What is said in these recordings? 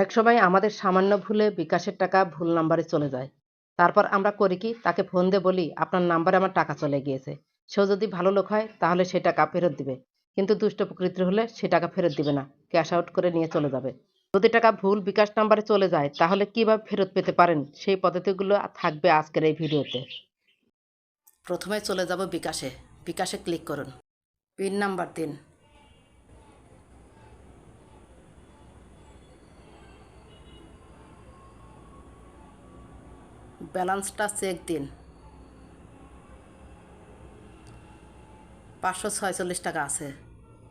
অনেক সময় আমাদের সামান্য ভুলে বিকাশের টাকা ভুল নাম্বারে চলে যায়। তারপর আমরা করি কি, তাকে ফোন দিয়ে বলি, আপনার নাম্বারে আমার টাকা চলে গিয়েছে। সেও যদি ভালো লোক হয়, তাহলে সে টাকা ফেরত দিবে। কিন্তু দুষ্ট প্রকৃতির হলে সে টাকা ফেরত দিবে না, ক্যাশ আউট করে নিয়ে চলে যাবে। যদি টাকা ভুল বিকাশ নাম্বারে চলে যায়, তাহলে কীভাবে ফেরত পেতে পারেন? সেই পদ্ধতিগুলো থাকবে আজকের এই ভিডিওতে। প্রথমে চলে যাব বিকাশে। বিকাশে ক্লিক করুন। পিন নাম্বার দিন। ব্যালেন্সটা চেক দিন। পাঁচশো ছয়চল্লিশ টাকা আছে,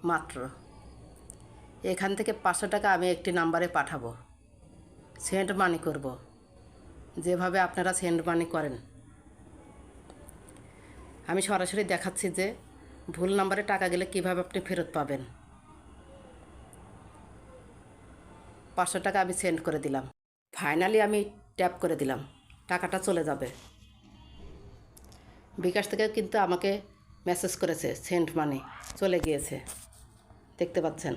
মাত্র। এখান থেকে পাঁচশো টাকা আমি একটি নাম্বারে পাঠাবো। সেন্ড মানি করব। যেভাবে আপনারা সেন্ড মানি করেন। আমি সরাসরি দেখাচ্ছি যে ভুল নাম্বারে টাকা গেলে কীভাবে আপনি ফেরত পাবেন। পাঁচশো টাকা আমি সেন্ড করে দিলাম। ফাইনালি আমি ট্যাপ করে দিলাম। টাকাটা চলে যাবে। বিকাশ থেকে কিন্তু আমাকে মেসেজ করেছে সেন্ট মানি চলে গিয়েছে। দেখতে পাচ্ছেন?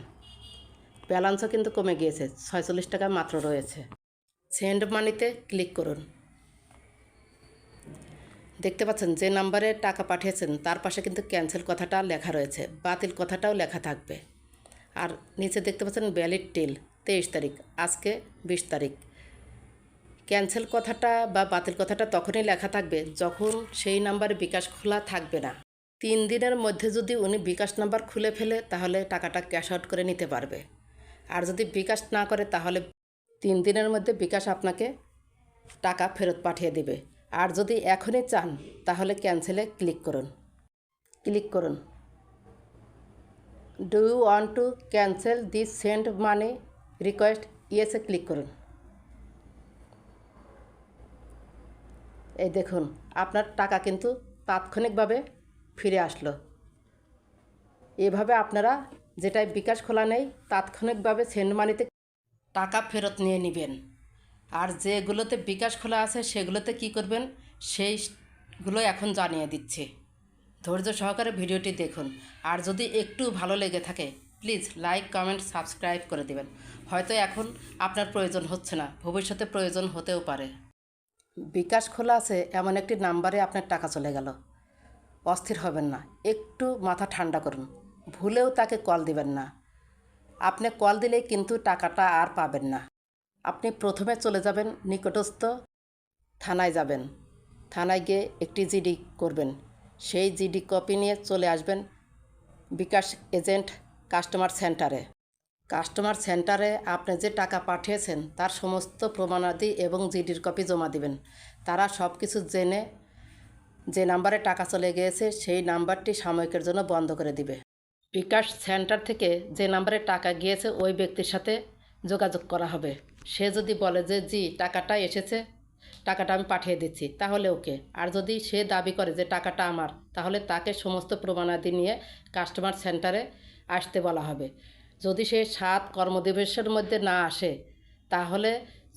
ব্যালেন্সও কিন্তু কমে গিয়েছে, ছয়চল্লিশ টাকা মাত্র রয়েছে। সেন্ড মানিতে ক্লিক করুন। দেখতে পাচ্ছেন, যে নাম্বারে টাকা পাঠিয়েছেন, তার পাশে কিন্তু ক্যান্সেল কথাটা লেখা রয়েছে, বাতিল কথাটাও লেখা থাকবে। আর নিচে দেখতে পাচ্ছেন ভ্যালিড টিল তেইশ তারিখ, আজকে বিশ তারিখ। ক্যান্সেল কথাটা বা বাতিল কথাটা তখনই লেখা থাকবে যখন সেই নাম্বারে বিকাশ খোলা থাকবে না। তিন দিনের মধ্যে যদি উনি বিকাশ নাম্বার খুলে ফেলে, তাহলে টাকাটা ক্যাশ আউট করে নিতে পারবে। আর যদি বিকাশ না করে, তাহলে তিন দিনের মধ্যে বিকাশ আপনাকে টাকা ফেরত পাঠিয়ে দেবে। আর যদি এখনই চান, তাহলে ক্যান্সেলে ক্লিক করুন। ক্লিক করুন। Do you want to cancel this send money request ইয়েসে click করুন। এই দেখুন, আপনার টাকা কিন্তু তাৎক্ষণিকভাবে ফিরে আসলো। এভাবে আপনারা যেটায় বিকাশ খোলা নেই, তাৎক্ষণিকভাবে সেন্ড মানিতে টাকা ফেরত নিয়ে নেবেন। আর যেগুলোতে বিকাশ খোলা আছে, সেগুলোতে কি করবেন? সেইগুলো এখন জানিয়ে দিচ্ছি। ধৈর্য সহকারে ভিডিওটি দেখুন। আর যদি একটু ভালো লেগে থাকে প্লিজ লাইক কমেন্ট সাবস্ক্রাইব করে দেবেন। হয়তো এখন আপনার প্রয়োজন হচ্ছে না, ভবিষ্যতে প্রয়োজন হতেও পারে। বিকাশ খোলা আছে, এমন একটি নাম্বারে আপনার টাকা চলে গেল। অস্থির হবেন না, একটু মাথা ঠান্ডা করুন। ভুলেও তাকে কল দিবেন না। আপনি কল দিলে কিন্তু টাকাটা আর পাবেন না। আপনি প্রথমে চলে যাবেন, নিকটস্থ থানায় যাবেন। থানায় গিয়ে একটি জিডি করবেন। সেই জিডি কপি নিয়ে চলে আসবেন বিকাশ এজেন্ট কাস্টমার সেন্টারে। কাস্টমার সেন্টারে আপনি যে টাকা পাঠিয়েছেন, তার সমস্ত প্রমাণাদি এবং জিডির কপি জমা দিবেন। তারা সব কিছু জেনে যে নাম্বারে টাকা চলে গিয়েছে, সেই নাম্বারটি সাময়িকের জন্য বন্ধ করে দিবে। বিকাশ সেন্টার থেকে যে নাম্বারে টাকা গিয়েছে, ওই ব্যক্তির সাথে যোগাযোগ করা হবে। সে যদি বলে যে, জি, টাকাটা এসেছে, টাকাটা আমি পাঠিয়ে দিচ্ছি, তাহলে ওকে। আর যদি সে দাবি করে যে, টাকাটা আমার, তাহলে তাকে সমস্ত প্রমাণাদি নিয়ে কাস্টমার সেন্টারে আসতে বলা হবে। যদি সে সাত কর্মদিবসের মধ্যে না আসে, তাহলে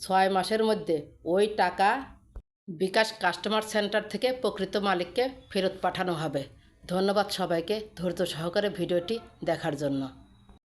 ছয় মাসের মধ্যে ওই টাকা বিকাশ কাস্টমার সেন্টার থেকে প্রকৃত মালিককে ফেরত পাঠানো হবে। ধন্যবাদ সবাইকে ধৈর্য সহকারে ভিডিওটি দেখার জন্য।